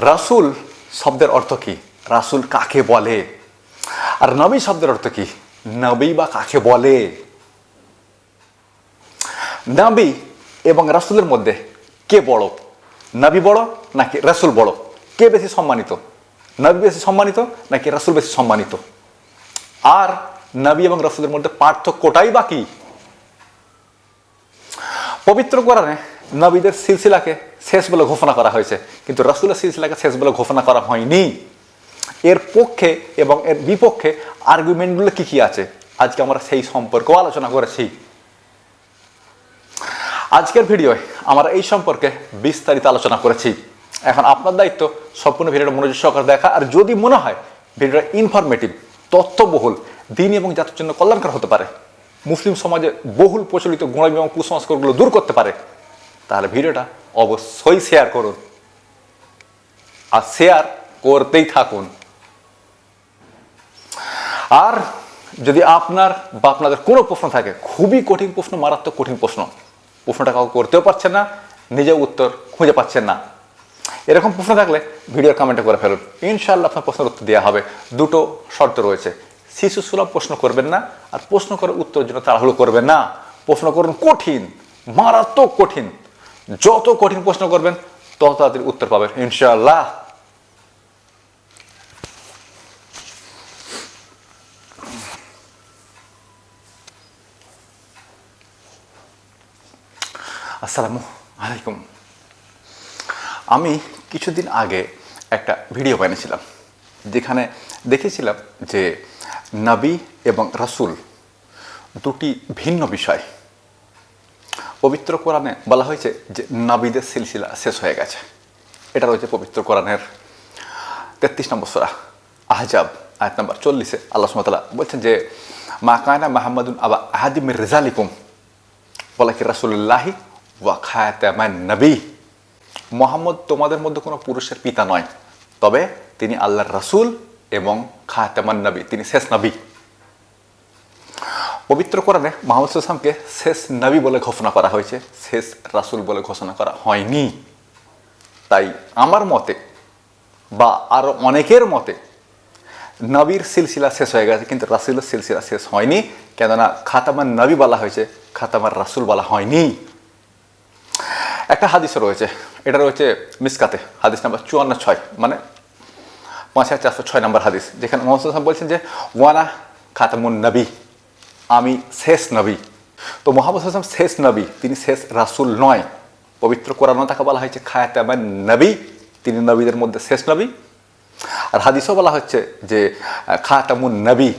রাসূল শব্দের অর্থ কি? রাসূল কাকে বলে? আর নবী শব্দের অর্থ কি? নবী বা কাকে বলে? নবী এবং রাসূলের মধ্যে কে বড়? নবী বড় নাকি রাসূল বড়? কে বেশি সম্মানিত? নবী বেশি সম্মানিত নাকি রাসূল বেশি সম্মানিত? আর নবী এবং রাসূলের মধ্যে পার্থক্যটাই বাকি পবিত্র কোরআনে নবীদের সিলসিলাকে শেষ বলে ঘোষণা করা হয়েছে। কিন্তু রাসূলের সিলসিলাকে শেষ বলে ঘোষণা করা হয়নি। এর পক্ষে এবং এর বিপক্ষে আর্গুমেন্টগুলো কি কি আছে? আজকে আমরা সেই সম্পর্কেও আলোচনা করেছি। আজকের ভিডিওয় আমরা এই সম্পর্কে বিস্তারিত আলোচনা করেছি। এখন আপনার দায়িত্ব সম্পূর্ণ ভিডিওটা মনোযোগ সহকারে দেখা। আর যদি মনে হয় ভিডিওটা ইনফরমেটিভ তথ্যবহুল, দিন এবং জাতির জন্য কল্যাণকর হতে পারে, মুসলিম সমাজে বহুল প্রচলিত গুণাবী এবং কুসংস্কারগুলো দূর করতে পারে, তাহলে ভিডিওটা অবশ্যই শেয়ার করুন। আর শেয়ার করতেই থাকুন। আর যদি আপনার বা আপনাদের কোনো প্রশ্ন থাকে, খুবই কঠিন প্রশ্ন, মারাত্মক কঠিন প্রশ্ন, প্রশ্নটা কাউকে করতেও পারছেন না নিজে উত্তর খুঁজে পাচ্ছেন না। এরকম প্রশ্ন থাকলে ভিডিওর কমেন্টে করে ফেলুন। ইনশাআল্লাহ আপনার প্রশ্নের উত্তর দেওয়া হবে। দুটো শর্ত রয়েছে। শিশু সুলভ প্রশ্ন করবেন না, আর প্রশ্ন করে উত্তর জন্য তাড়াহুড়ো করবেন না। প্রশ্ন করুন কঠিন, মারাত্মক কঠিন। যত কঠিন প্রশ্ন করবেন, তত তাড়াতাড়ি উত্তর পাবেন, ইনশাআল্লাহ। আসসালামু আলাইকুম। আমি কিছুদিন আগে একটা ভিডিও বানিয়েছিলাম, যেখানে দেখেছিলাম যে নবী এবং রাসূল দুটি ভিন্ন বিষয়। পবিত্র কোরআনে বলা হয়েছে যে নবীদের সিলসিলা শেষ হয়ে গেছে। এটা রয়েছে পবিত্র কোরআনের তেত্রিশ নম্বর সোরা আহজাব, আয়াত নম্বর চল্লিশে আল্লাহ সুমতাল্লাহ বলছেন যে, মা কায়না মাহমুদুন আবা আহাদিম রেজালিকুম বলা কি রাসুল্লাহি ওয়া খায়াতামান নবী। মোহাম্মদ তোমাদের মধ্যে কোনো পুরুষের পিতা নয়, তবে তিনি আল্লাহর রাসূল এবং খায়াতামান নবী, তিনি শেষ নবী। পবিত্র কোরআনে মাহমুদ সাল্লামকে শেষ নবী বলে ঘোষণা করা হয়েছে, শেষ রাসুল বলে ঘোষণা করা হয়নি। তাই আমার মতে বা আরও অনেকের মতে নবীর সিলসিলা শেষ হয়ে গেছে, কিন্তু রাসুলের সিলসিলা শেষ হয়নি, কেননা খাতামার নবী বলা হয়েছে, খাতামার রাসুল বলা হয়নি। একটা হাদিস রয়েছে, এটা রয়েছে মিসকাতে, হাদিস নাম্বার চুয়ান্ন ছয় মানে পাঁচ হাজার চারশো ছয় নম্বর হাদিস, যেখানে মোহাম্মদ বলছেন যে ওয়ানা খাতামুন নবী। আমি শেষ নবী। তো মোহাম্মদ হাসান শেষ নবী, তিনি শেষ রাসুল নয়। পবিত্র কোরআন তাকে বলা হয়েছে খায়াতামান নবী, তিনি নবীদের মধ্যে শেষ নবী। আর হাদিসও বলা হচ্ছে যে, খাতামুন নবী,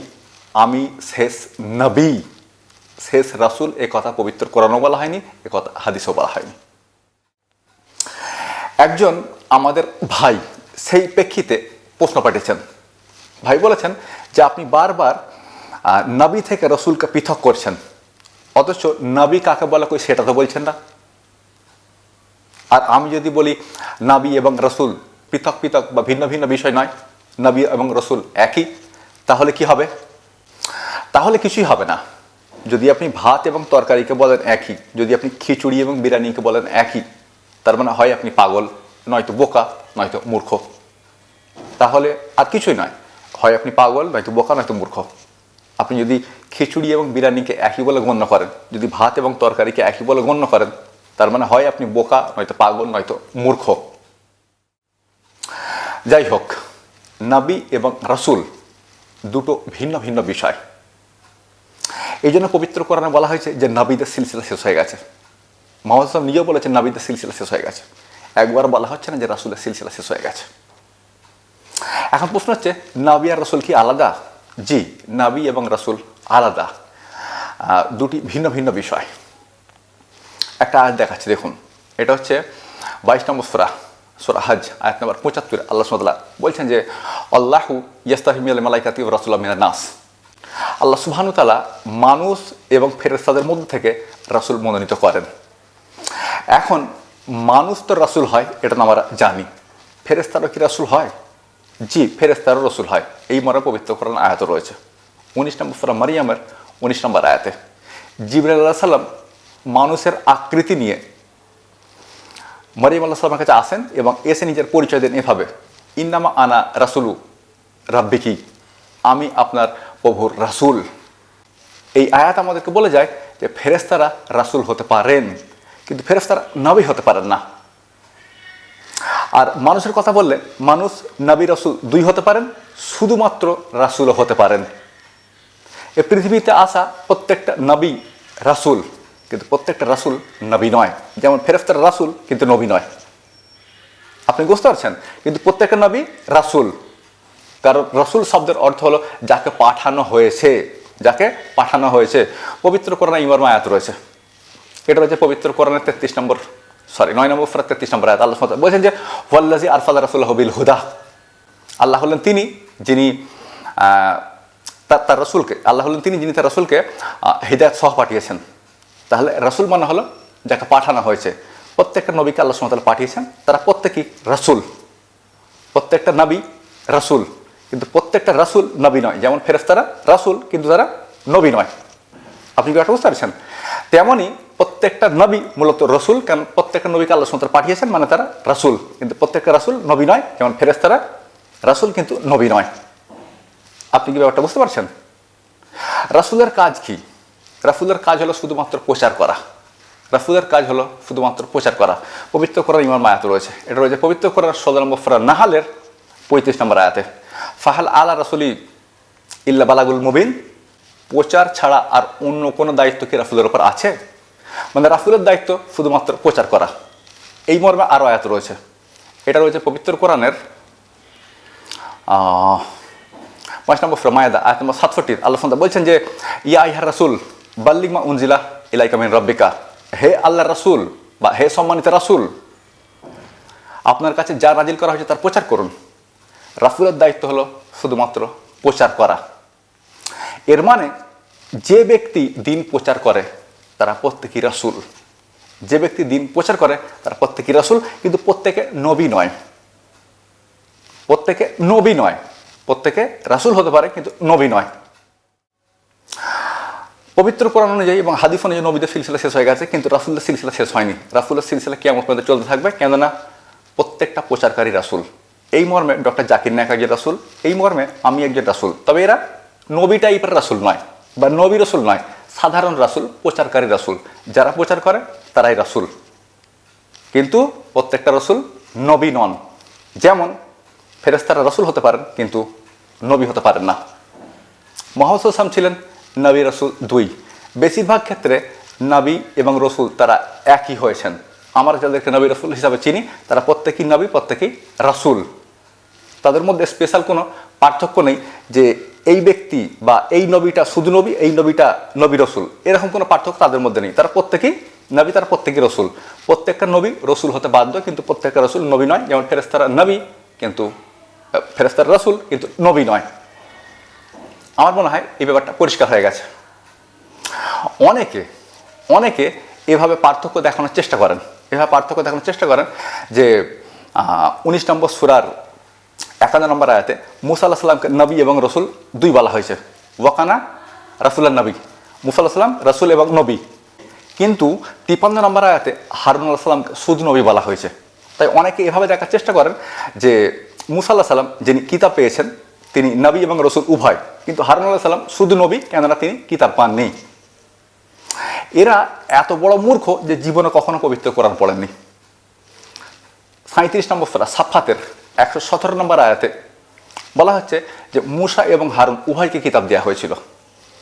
আমি শেষ নবী, শেষ রাসুল, এ কথা পবিত্র কোরআনও বলা হয়নি, এ কথা হাদিসও বলা হয়নি। একজন আমাদের ভাই, সেই প্রেক্ষিতে প্রশ্ন পাঠিয়েছেন। ভাই বলেছেন যে, আপনি বারবার নবী থেকে রসুলকে পৃথক করছেন। অথচ নবী কাকে বলা কই সেটা তো বলছেন না। আর আমি যদি বলি নাবি এবং রসুল পৃথক পৃথক বা ভিন্ন ভিন্ন বিষয় নয়, নবী এবং রসুল একই, তাহলে কি হবে? তাহলে কিছুই হবে না। যদি আপনি ভাত এবং তরকারিকে বলেন একই, যদি আপনি খিচুড়ি এবং বিরিয়ানিকে বলেন একই, তার মানে হয় আপনি পাগল, নয়তো বোকা, নয়তো মূর্খ। তাহলে আর কিছুই নয়। হয় আপনি পাগল, নয়তো বোকা, নয়তো মূর্খ। আপনি যদি খিচুড়ি এবং বিরিয়ানিকে একই বলে গণ্য করেন, যদি ভাত এবং তরকারিকে একই বলে গণ্য করেন, তার মানে হয় আপনি বোকা, নয়তো পাগল, নয়তো মূর্খ। যাই হোক, নবী এবং রাসূল দুটো ভিন্ন ভিন্ন বিষয়। এই জন্য পবিত্র কোরআনে বলা হয়েছে যে নবীদের সিলসিলা শেষ হয়ে গেছে। মোহাম্মদ নিজেও বলেছেন নবীদের সিলসিলা শেষ হয়ে গেছে। একবার বলা হচ্ছে না যে রাসূলের সিলসিলা শেষ হয়ে গেছে। এখন প্রশ্ন হচ্ছে, নাবি আর রসুল কি আলাদা? জি, নাবি এবং রসুল আলাদা। দুটি ভিন্ন ভিন্ন বিষয়। একটা আয়াত দেখাচ্ছি, দেখুন। এটা হচ্ছে বাইশ নম্বর সোরা সোরা হাজ, আয়াত নম্বর পঁচাত্তর। আল্লাহ সুমতাল্লাহ বলছেন যে, আল্লাহু ইয়াস্তাহিমিয়াল মালাইকাতি রাসুল্লাহ মিনা নাস। আল্লাহ সুবহানু তাআলা মানুষ এবং ফেরেস্তাদের মধ্যে থেকে রাসূল মনোনীত করেন। এখন, মানুষ তো রাসূল হয়, এটা তো আমরা জানি। ফেরেস্তারও কি রাসূল হয়? জি ফেরেস্তারও রসুল, হয়। এই মরা পবিত্র কোরআন আয়াত রয়েছে। উনিশ নম্বর সুরা মারিয়ামের উনিশ নম্বর আয়াতে জিবরাল আল্লাহ সাল্লাম মানুষের আকৃতি নিয়ে মরিয়ম আল্লাহ সাল্লামের কাছে আসেন এবং এসে নিজের পরিচয় দেন এভাবে, ইন্নামা আনা রাসুলু রাব্বিকি, আমি আপনার প্রভুর রাসুল। এই আয়াত আমাদেরকে বলে যায় যে ফেরেস্তারা রাসুল হতে পারেন, কিন্তু ফেরেস্তারা নবী হতে পারেন না। আর মানুষের কথা বললে মানুষ নবী রসুল দুই হতে পারেন, শুধুমাত্র রাসুলও হতে পারেন। এ পৃথিবীতে আসা প্রত্যেকটা নবী রাসুল, কিন্তু প্রত্যেকটা রাসুল নবী নয়। যেমন ফেরেস্তার রাসুল, কিন্তু নবী নয়। আপনি বুঝতে পারছেন? কিন্তু প্রত্যেকটা নবী রাসুল। কারণ রসুল শব্দের অর্থ হলো যাকে পাঠানো হয়েছে, যাকে পাঠানো হয়েছে। পবিত্র কোরআন ইমার আয়াত রয়েছে। এটা রয়েছে পবিত্র কোরআনের তেত্রিশ নম্বর সরি নয় নম্বর ফেরাত তেত্রিশ নম্বর আয়াত, আল্লাহ বলছেন যে ওয়াল্লাজি আরফাল রাসুল হবিল হুদা আল্লাহ হলেন তিনি, যিনি তার তার রসুলকে, আল্লাহ হলেন তিনি, যিনি তার রসুলকে হৃদায়ত সহ পাঠিয়েছেন। তাহলে রসুল মানে হলো, যাকে পাঠানো হয়েছে। প্রত্যেকটা নবীকে আল্লাহ সুমতাল পাঠিয়েছেন, তারা প্রত্যেকেই রসুল। প্রত্যেকটা নবী রাসুল, কিন্তু প্রত্যেকটা রাসুল নবী নয়। যেমন ফেরেস্তারা রাসুল, কিন্তু তারা নবী নয়। আপনি কি একটা বুঝতে পারছেন? তেমনই প্রত্যেকটা নবী, মূলত রসুল, কারণ প্রত্যেকটা নবীকে আল্লাহ সুমতাল পাঠিয়েছেন মানে তারা রাসুল। কিন্তু প্রত্যেকটা রাসুল নবী নয়, যেমন ফেরেস্তারা রাসুল কিন্তু নবী নয়। আপনি কি ব্যাপারটা বুঝতে পারছেন? রাসুলের কাজ কি? রাসুলের কাজ হলো শুধুমাত্র প্রচার করা। রাসুলের কাজ হলো শুধুমাত্র প্রচার করা। পবিত্র করার ইমাম আয়াত রয়েছে। এটা রয়েছে পবিত্র করার সদর নম্বর নাহালের পঁয়ত্রিশ নম্বর আয়াতে। ফাহাল আলা রাসুলি ইল্লা বালাগুল মুবিন। প্রচার ছাড়া আর অন্য কোনো দায়িত্ব কি রাসুলের ওপর আছে? মানে রাসুলের দায়িত্ব শুধুমাত্র প্রচার করা। এই মর্মে আরও আয়াত রয়েছে। এটা রয়েছে পবিত্র কোরআনের পাঁচ নম্বর ফ্রমায়দা আয়াত নম্বর সাতষট্টি আল্লাহ বলছেন যে, ইয়া ইহা রাসুল বাল্লিমা উনজিলা ইলাইকা মিন রব্বিকা। হে আল্লাহ রাসুল বা হে সম্মানিত রাসুল, আপনার কাছে যা নাজিল করা হয়েছে তার প্রচার করুন। রাসুলের দায়িত্ব হলো শুধুমাত্র প্রচার করা। এর মানে যে ব্যক্তি দিন প্রচার করে তারা প্রত্যেকই রাসুল। যে ব্যক্তি দিন প্রচার করে, তারা প্রত্যেকই রাসুল, কিন্তু প্রত্যেকে নবী নয়। প্রত্যেকে নবী নয়। প্রত্যেকে রাসুল হতে পারে, কিন্তু নবী নয়। পবিত্র কোরআন অনুযায়ী এবং হাদিফ অনুযায়ী নবীদের সিলসিলা শেষ হয়ে গেছে, কিন্তু রাসুলের সিলসিলা শেষ হয়নি। রাসুলের সিলসিলা কেমন পর্যন্ত চলতে থাকবে, কেননা প্রত্যেকটা প্রচারকারী রাসুল। এই মর্মে ডক্টর জাকির নায়ক একজন রাসুল, এই মর্মে আমি একজন রাসুল। তবে এরা নবী টাইপের রাসুল নয়, বা নবী রসুল নয়। সাধারণ রাসুল, প্রচারকারী রাসুল। যারা প্রচার করে, তারাই রাসুল। কিন্তু প্রত্যেকটা রসুল নবী নন। যেমন ফেরেস্তারা রসুল হতে পারেন, কিন্তু নবী হতে পারেন না। মোহাম্মদ সাল্লাম ছিলেন নবী রসুল দুই। বেশিরভাগ ক্ষেত্রে নবী এবং রসুল তারা একই হয়েছেন। আমরা যাদেরকে নবী রসুল হিসাবে চিনি, তারা প্রত্যেকেই নবী, প্রত্যেকেই রাসুল। তাদের মধ্যে স্পেশাল কোনো পার্থক্য নেই যে এই ব্যক্তি বা এই নবীটা শুধু নবী, এই নবীটা নবী রসুল। এরকম কোনো পার্থক্য তাদের মধ্যে নেই। তারা প্রত্যেকেই নবী, তারা প্রত্যেকেই রসুল। প্রত্যেকটা নবী রসুল হতে বাধ্য, কিন্তু প্রত্যেকটা রসুল নবী নয়। যেমন ফেরেস্তারা নবী, কিন্তু ফেরেস্তারা রসুল, কিন্তু নবী নয়। আমার মনে হয় এই ব্যাপারটা পরিষ্কার হয়ে গেছে। অনেকে অনেকে এভাবে পার্থক্য দেখানোর চেষ্টা করেন। এভাবে পার্থক্য দেখানোর চেষ্টা করেন যে উনিশ নম্বর সুরার একান্ন নম্বর আয়াতে মুসা আল্লাহ সাল্লামকে নবী এবং রসুল দুই বলা হয়েছে। ওয়াকানা রাসুল্লাহ নবী, মুসা আল্লাহ সাল্লাম রসুল এবং নবী। কিন্তু তিপান্ন নম্বর আয়াতে হারুন আল্লাহ সাল্লামকে শুধু নবী বলা হয়েছে। তাই অনেকে এভাবে দেখার চেষ্টা করেন যে মুসা আল্লাহ সাল্লাম যিনি কিতাব পেয়েছেন, তিনি নবী এবং রসুল উভয়। কিন্তু হারুন আল্লাহ সাল্লাম শুধু নবী, কেননা তিনি কিতাব পাননি। এরা এত বড় মূর্খ যে জীবনে কখনো পবিত্র কোরআন পড়েননি। সাঁত্রিশ নম্বর সাফাতের একশো সতেরো নম্বর আয়াতে বলা হচ্ছে যে মুসা এবং হারুন উভয়কে কিতাব দেওয়া হয়েছিল।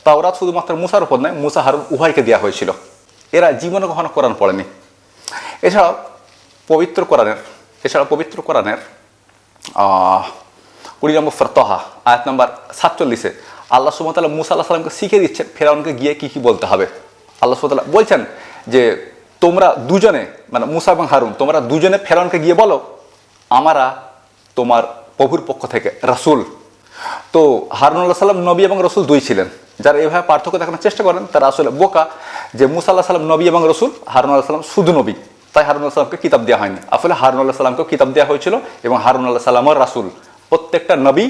তাওরাত শুধুমাত্র মুসার উপর নয়, মুসা, হারুন উভয়কে দেওয়া হয়েছিল। এরা জীবনে কখনো কোরআন পড়েনি। এছাড়াও পবিত্র কোরআনের এছাড়া পবিত্র কোরআনের কুড়ি নম্বর ফরতহা, আয়াত নম্বর সাতচল্লিশে আল্লাহ সুমতাল্লাহ মুসা আল্লাহ সাল্লামকে শিখে দিচ্ছেন, ফেরাউনকে গিয়ে কী কী বলতে হবে। আল্লাহ সুমতাল্লাহ বলছেন যে, তোমরা দুজনে মানে মুসা এবং হারুন, তোমরা দুজনে ফেরাউনকে গিয়ে বলো, আমরা তোমার প্রভুর পক্ষ থেকে, রাসুল। তো হারুন আল্লাহ সাল্লাম নবী এবং রসুল দুই ছিলেন। যারা এভাবে পার্থক্য দেখানোর চেষ্টা করেন, তারা আসলে বোকা যে মুসা আল্লাহ সাল্লাম নবী এবং রসুল হারুন আল্লাহ সাল্লাম শুধু নবী। তাই হারুন আল্লাহ সাল্লামকে কিতাব দেওয়া হয়নি। আসলে হারুন আল্লাহ সাল্লামকেও কিতাব দেওয়া হয়েছিল এবং হারুন আল্লাহ সাল্লামও রাসুল। প্রত্যেকটা নবী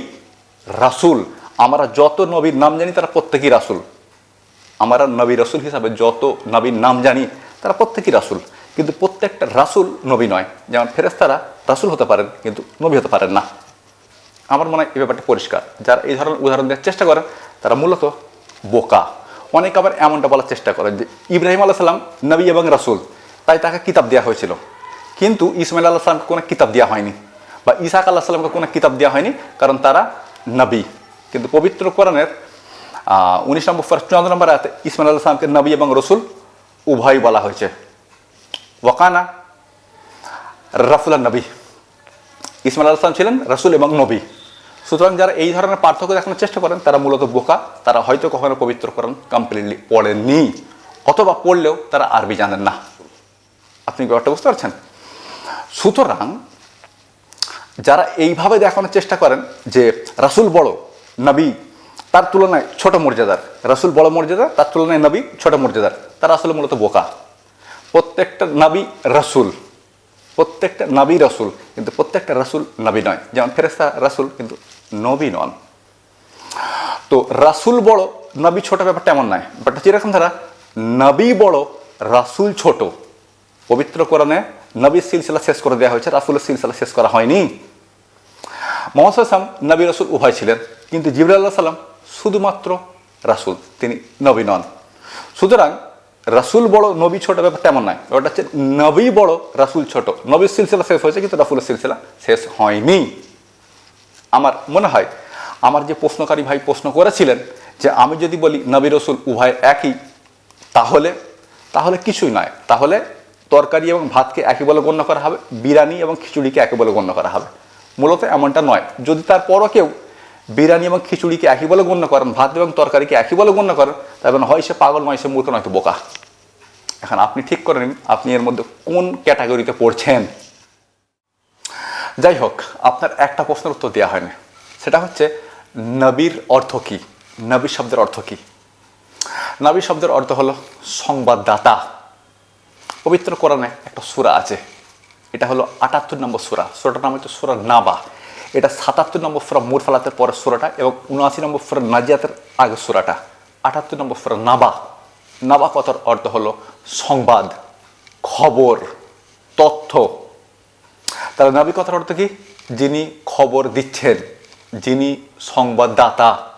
রাসুল। আমরা যত নবীর নাম জানি, তারা প্রত্যেকেই রাসুল। আমরা নবী রাসুল হিসাবে যত নবীর নাম জানি, তারা প্রত্যেকেই রাসুল। কিন্তু প্রত্যেকটা রাসুল নবী নয়। যেমন ফেরেস্তারা রাসুল হতে পারেন, কিন্তু নবী হতে পারেন না। আমার মনে হয় এই ব্যাপারটা পরিষ্কার। যারা এই ধরনের উদাহরণ দেওয়ার চেষ্টা করেন, তারা মূলত বোকা। অনেক আবার এমনটা বলার চেষ্টা করেন যে ইব্রাহিম আল্লাহ সাল্লাম নবী এবং রাসুল, তাই তাকে কিতাব দেওয়া হয়েছিল। কিন্তু ইসমাইল আল্লাহ সাল্লামকে কোনো কিতাব দেওয়া হয়নি বা ইসাক আল্লাহ সাল্লামকে কোনো কিতাব দেওয়া হয়নি কারণ তারা নবী। কিন্তু পবিত্র কোরআনের উনিশ নম্বর ফার্স্ট চুয়ান্ন নম্বর আয়াতে ইসমাইল আল্লাহ সাল্লামকে নবী এবং রসুল উভয় বলা হয়েছে। ওয়াকানা রাফুল্লাহ নবী ইসমাইল আল্লাহ সাল্লাম ছিলেন রসুল এবং নবী। সুতরাং যারা এই ধরনের পার্থক্য দেখানোর চেষ্টা করেন, তারা মূলত বোকা, তারা হয়তো কখনো পবিত্র করেন কমপ্লিটলি পড়েননি, অথবা পড়লেও তারা আরবি জানেন না। আপনি ব্যাপারটা বুঝতে পারছেন? সুতরাং যারা এইভাবে দেখানোর চেষ্টা করেন যে রাসুল বড়, নবী, তার তুলনায় ছোট মর্যাদার, রাসুল বড় মর্যাদা, তার তুলনায় নবী ছোট মর্যাদার, তারা আসলে মূলত বোকা। প্রত্যেকটা নবী রাসুল, প্রত্যেকটা নবী রাসুল, কিন্তু প্রত্যেকটা রাসুল নবী নয়। যেমন ফেরেস্তা রাসুল, কিন্তু নবী নন। তো রাসুল বড়, নবী ছোট ব্যাপারটা এমন নয়। ব্যাপারটা যেরকম ধারা, নবী বড়, রাসুল ছোট। পবিত্র কোরআনে নবীর সিলসিলা শেষ করে দেওয়া হয়েছে, রাসুলের সিলসিলা শেষ করা হয়নি। মোহাম্মদ সাল্লাম নবী রাসুল উভয় ছিলেন, কিন্তু জিবর আল্লাহ সাল্লাম শুধুমাত্র রাসুল, তিনি নবী নন। সুতরাং রাসুল বড়, নবী ছোট ব্যাপার তেমন নয়। ওটা হচ্ছে নবী বড়, রাসুল ছোট। নবীর সিলসিলা শেষ হয়েছে, কিন্তু রাসুলের সিলসিলা শেষ হয়নি। আমার মনে হয়, আমার যে প্রশ্নকারী ভাই প্রশ্ন করেছিলেন যে আমি যদি বলি নবী রসুল উভয় একই, তাহলে তাহলে কিছুই নয়। তাহলে তরকারি এবং ভাতকে একই বলে গণ্য করা হবে, বিরিয়ানি এবং খিচুড়িকে একই বলে গণ্য করা হবে। মূলত এমনটা নয়। যদি তারপরও কেউ বিরিয়ানি এবং খিচুড়িকে একই বলে গণ্য করেন, ভাত এবং তরকারিকে একই বলে গণ্য করেন তখন হয় সে পাগল নয় সে মূর্খ নয়তো বোকা। এখন আপনি ঠিক করে নিন, আপনি এর মধ্যে কোন ক্যাটাগরিতে পড়ছেন? যাই হোক, আপনার একটা প্রশ্নের উত্তর দেওয়া হয়নি। সেটা হচ্ছে, নবীর অর্থ কী? নবী শব্দের অর্থ কী? নবী শব্দের অর্থ হলো সংবাদদাতা। পবিত্র কোরআনে একটা সুরা আছে। এটা হলো আটাত্তর নম্বর সুরা। সুরাটার নাম হচ্ছে সুরা নাবা। এটা সাতাত্তর নম্বর সুরা মুরফালাতের পরের সুরাটা এবং উনআশি নম্বর সুরা নাজিয়াতের আগের সুরাটা। আটাত্তর নম্বর ফর নাবা। নাবা কথার অর্থ হলো সংবাদ, খবর, তথ্য। তাহলে নাবি কথার অর্থ কি? যিনি খবর দিচ্ছেন, যিনি সংবাদদাতা।